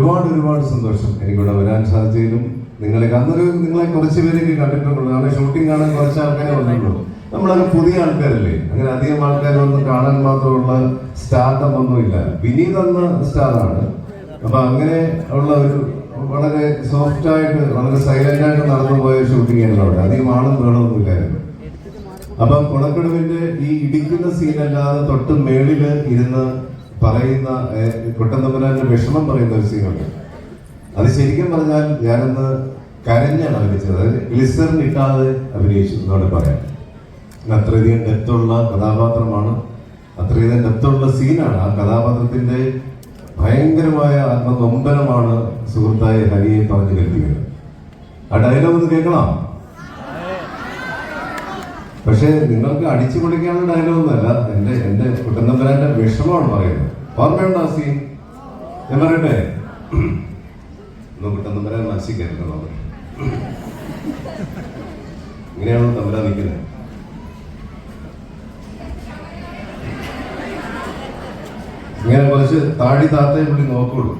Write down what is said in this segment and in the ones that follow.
ഒരുപാട് ഒരുപാട് സന്തോഷം. എനിക്കിവിടെ വരാൻ സാധിച്ചതിലും നിങ്ങളെ അന്നൊരു നിങ്ങളെ കുറച്ച് പേരൊക്കെ കണ്ടിട്ടുള്ളൂ കാരണം ഷൂട്ടിംഗ് കാണാൻ കുറച്ച് ആൾക്കാരെ വന്നിട്ടുള്ളൂ. നമ്മളൊക്കെ പുതിയ ആൾക്കാരല്ലേ? അങ്ങനെ അധികം ആൾക്കാരൊന്നും കാണാൻ മാത്രമുള്ള സ്റ്റാർട്ടം ഒന്നുമില്ല. വിനീത് എന്ന സ്റ്റാറാണ്. അപ്പൊ അങ്ങനെ ഉള്ള ഒരു വളരെ സോഫ്റ്റ് ആയിട്ട് വളരെ സൈലന്റ് ആയിട്ട് നടന്നു പോയ ഷൂട്ടിംഗ് ആയിരുന്നു അവിടെ. അധികം ആളും വേണമെന്നില്ലായിരുന്നു അപ്പം കുളക്കടവിന്റെ ഈ ഇടിക്കുന്ന സീനല്ലാതെ തൊട്ട് മേളിൽ ഇരുന്ന് പറയുന്ന കൊട്ടന്തമ്പരാന്റെ വിഷമം പറയുന്ന ഒരു സീനുണ്ട് അത് ശരിക്കും പറഞ്ഞാൽ ഞാനന്ന് കരഞ്ഞാണ് അഭിനയിച്ചത്. അതായത് ഗ്ലിസറിൻ ഇട്ടാതെ അഭിനയിച്ചു എന്നോട് പറയാം. അത്രയധികം ഡെപ്തുള്ള കഥാപാത്രമാണ്. അത്രയധികം ഡെപ്തുള്ള സീനാണ് ആ കഥാപാത്രത്തിന്റെ ഭയങ്കരമായ ആത്മനൊമ്പരമാണ് സുഹൃത്തായ ഹരിയെ പറഞ്ഞു കേൾപ്പിക്കുന്നത്. ആ ഡയലോഗ് ഒന്ന് കേൾക്കണം? പക്ഷേ നിങ്ങൾക്ക് അടിച്ചു പൊളിക്കാനുള്ള ഡയലോഗ് കുട്ടനമ്പരാന്റെ വിഷമമാണ് പറയുന്നത് ഓർമ്മയുണ്ടോ ആ ഞാൻ പറയട്ടെ? ഒന്ന് കുട്ടനമ്പരാൻ മനസ്സിൽ കേൾക്കണം ഇങ്ങനെയാണോ തമ്പരാൻ നിൽക്കുന്നത്? ഇങ്ങനെ കുറച്ച് താടി താത്തയെ പുള്ളി നോക്കുള്ളൂ.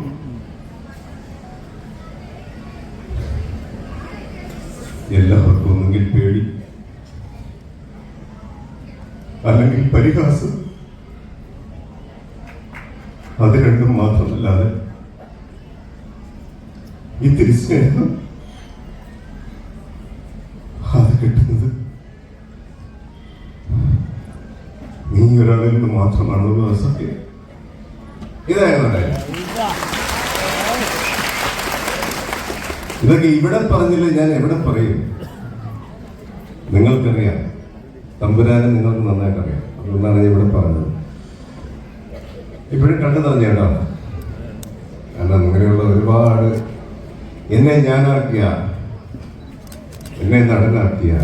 എല്ലാവർക്കും ഒന്നെങ്കിൽ പേടി അല്ലെങ്കിൽ പരിഹാസം. അത് രണ്ടും മാത്രമല്ലാതെ ഇത്തിരി സ്നേഹം അത് കിട്ടുന്നത് നീ ഒരാളിൽ നിന്ന് മാത്രമാണുള്ളത് സത്യം ഇതായിരുന്നു ഇതൊക്കെ ഇവിടെ പറഞ്ഞില്ല ഞാൻ എവിടെ പറയും? നിങ്ങൾക്കറിയാം. തമ്പുരാനെ നിങ്ങൾക്ക് നന്നായിട്ട് അറിയാം ഞാൻ ഇവിടെ പറഞ്ഞത്. ഇപ്പോഴും കണ്ടു തറഞ്ഞേട്ടാ കാരണം അങ്ങനെയുള്ള ഒരുപാട് എന്നെ ഞാനാക്കിയ എന്നെ നടനാക്കിയ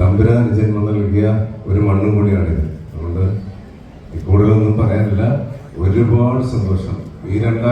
തമ്പുരാൻ ജന്മം നൽകിയ ഒരു മണ്ണും കൂടിയാണിത്. അതുകൊണ്ട് കൂടുതലൊന്നും പറയാനില്ല. ഒരുപാട് സന്തോഷം. ഈ രണ്ടാം